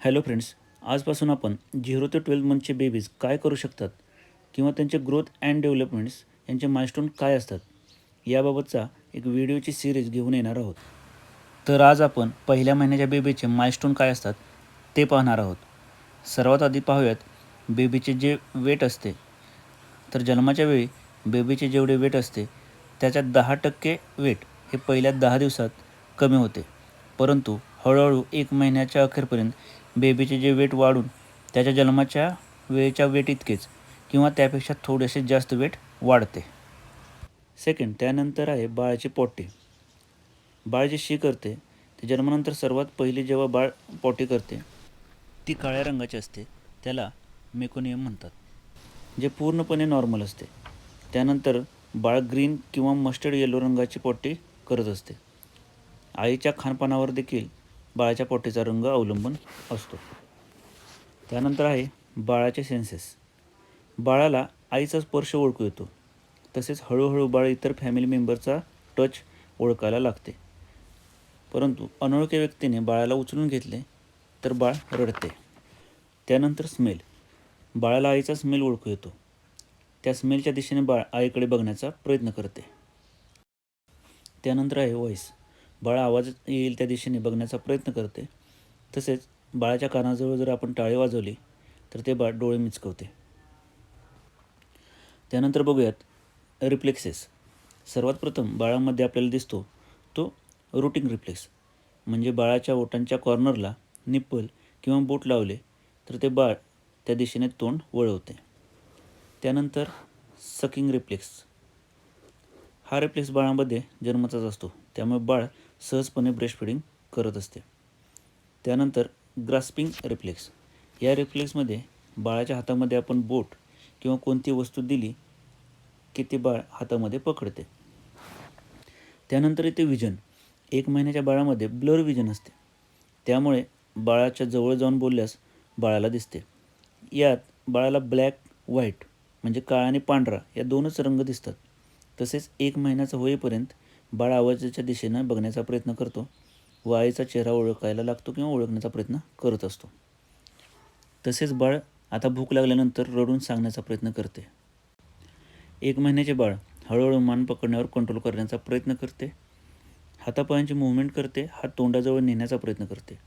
Hello friends आजपासून आपण zero ते ट्वेल्व मंथचे बेबीज काय करू शकतात किंवा त्यांचे ग्रोथ अँड डेव्हलपमेंट्स यांचे मायस्टोन काय असतात याबाबतचा एक व्हिडिओची सिरीज घेऊन येणार आहोत. तर आज आपण पहिल्या महिन्याच्या बेबीचे मायस्टोन काय असतात ते पाहणार आहोत. सर्वात आधी पाहूयात बेबीचे जे वेट असते तर जन्माच्या वेळी बेबीचे जेवढे वेट असते त्याच्यात दहा टक्के वेट हे पहिल्या दहा दिवसात कमी होते. परंतु हळूहळू एक महिन्याच्या अखेरपर्यंत बेबीचे जे वेट वाढून त्याच्या जन्माच्या वेळेच्या वेट इतकेच किंवा त्यापेक्षा थोडेसे जास्त वेट वाढते. सेकंड त्यानंतर आहे बाळाची पोटी. बाळ जे शी करते ते जन्मानंतर सर्वात पहिली जेव्हा बाळ पोटी करते ती काळ्या रंगाची असते त्याला मेकोनियम म्हणतात जे पूर्णपणे नॉर्मल असते. त्यानंतर बाळ ग्रीन किंवा मस्टर्ड येलो रंगाची पोटी करत असते. आईच्या खानपानावर देखील बाळाच्या पोटीचा रंग अवलंबून असतो. त्यानंतर आहे बाळाचे सेन्सेस. बाळाला आईचा स्पर्श ओळखू येतो. तसेच हळूहळू बाळ इतर फॅमिली मेंबरचा टच ओळखायला लागते. परंतु अनोळख्या व्यक्तीने बाळाला उचलून घेतले तर बाळ रडते. त्यानंतर स्मेल. बाळाला आईचा स्मेल ओळखू येतो. त्या स्मेलच्या दिशेने बाळ आईकडे बघण्याचा प्रयत्न करते. त्यानंतर आहे व्हॉईस बाळ आवाज येईल त्या दिशेने बघण्याचा प्रयत्न करते. तसेच बाळाच्या कानाजवळ जर आपण टाळे वाजवली तर ते बाळ डोळे मिचकवते. त्यानंतर बघूयात रिफ्लेक्सेस. सर्वात प्रथम बाळामध्ये आपल्याला दिसतो तो रुटिंग रिफ्लेक्स. म्हणजे बाळाच्या ओठांच्या कॉर्नरला निप्पल किंवा बोट लावले तर ते बाळ त्या दिशेने तोंड वळवते. त्यानंतर सकिंग रिफ्लेक्स. हा रिफ्लेक्स बाळामध्ये जन्माचाच असतो. त्यामुळे बाळ सहजपणे ब्रेस्ट फिडिंग करत असते. त्यानंतर ग्रास्पिंग रिफ्लेक्स या रिफ्लेक्समध्ये बाळाच्या हातामध्ये आपण बोट किंवा कोणती वस्तू दिली की ते बाळ हातामध्ये पकडते. त्यानंतर येते विजन एक महिन्याच्या बाळामध्ये ब्लर विजन असते. त्यामुळे बाळाच्या जवळ जाऊन बोलल्यास बाळाला दिसते. यात बाळाला ब्लॅक व्हाईट म्हणजे काळा आणि पांढरा या दोनच रंग दिसतात. तसेच एक महिन्याचं होईपर्यंत बाळ आवाजाच्या दिशेनं बघण्याचा प्रयत्न करतो. व आईचा चेहरा ओळखायला लागतो किंवा ओळखण्याचा प्रयत्न करत असतो. तसेच बाळ आता भूक लागल्यानंतर रडून सांगण्याचा प्रयत्न करते. एक महिन्याचे बाळ हळूहळू मान पकडण्यावर कंट्रोल करण्याचा प्रयत्न करते. हातापायांची मुवमेंट करते. हात तोंडाजवळ नेण्याचा प्रयत्न करते.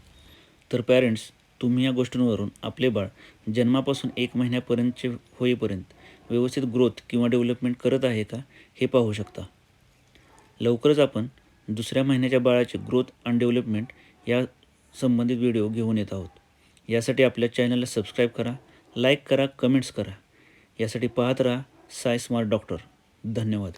तर पॅरेंट्स तुम्ही या गोष्टींवरून आपले बाळ जन्मापासून एक महिन्यापर्यंतचे होईपर्यंत व्यवस्थित ग्रोथ किंवा डेव्हलपमेंट करत आहे का हे पाहू शकता. लवकरच आपण दुसऱ्या महिन्याच्या बाळाचे ग्रोथ अँड डेव्हलपमेंट या संबंधित व्हिडिओ घेऊन येत आहोत. यासाठी आपल्या चॅनलला सबस्क्राईब करा लाईक करा कमेंट्स करा. यासाठी पाहत राहा साय स्मार्ट डॉक्टर धन्यवाद.